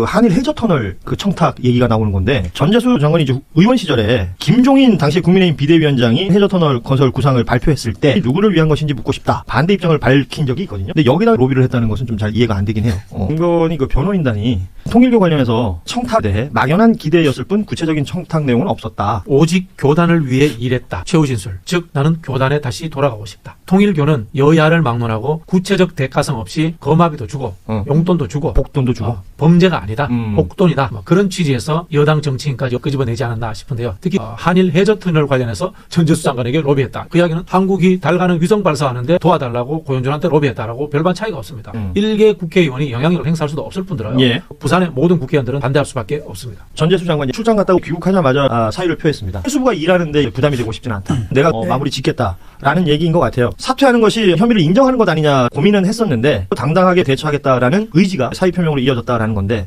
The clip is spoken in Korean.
그 한일 해저 터널 그 청탁 얘기가 나오는 건데 전재수 장관이 이제 의원 시절에 김종인 당시 국민의힘 비대위원장이 해저 터널 건설 구상을 발표했을 때 누구를 위한 것인지 묻고 싶다 반대 입장을 밝힌 적이 있거든요. 근데 여기다 로비를 했다는 것은 좀 잘 이해가 안 되긴 해요. 어. 김건희 그 변호인단이 통일교 관련해서 청탁에 막연한 기대였을 뿐 구체적인 청탁 내용은 없었다. 오직 교단을 위해 일했다. 최후 진술. 즉 나는 교단에 다시 돌아가고 싶다. 통일교는 여야를 막론하고 구체적 대가성 없이 거마비도 주고 어. 용돈도 주고 복돈도 주고. 어, 범죄가 아니 다. 음. 복돈이다. 뭐 그런 취지에서 여당 정치인까지 끄집어내지 않았나 싶은데요. 특히 어, 한일 해저 터널 관련해서 전재수 장관에게 로비했다. 그 이야기는 한국이 달 가는 위성 발사하는데 도와달라고 고현준한테 로비했다라고 별반 차이가 없습니다. 음. 일개 국회의원이 영향력을 행사할 수도 없을 뿐더러요. 예. 부산의 모든 국회의원들은 반대할 수밖에 없습니다. 전재수 장관이 출장 갔다고 귀국하자마자 아, 사의를 표했습니다. 해수부가 일하는데 부담이 되고 싶지는 않다. 내가 어, 마무리 짓겠다라는 얘기인 것 같아요. 사퇴하는 것이 혐의를 인정하는 것 아니냐 고민은 했었는데 당당하게 대처하겠다라는 의지가 사의 표명으로 이어졌다라는 건데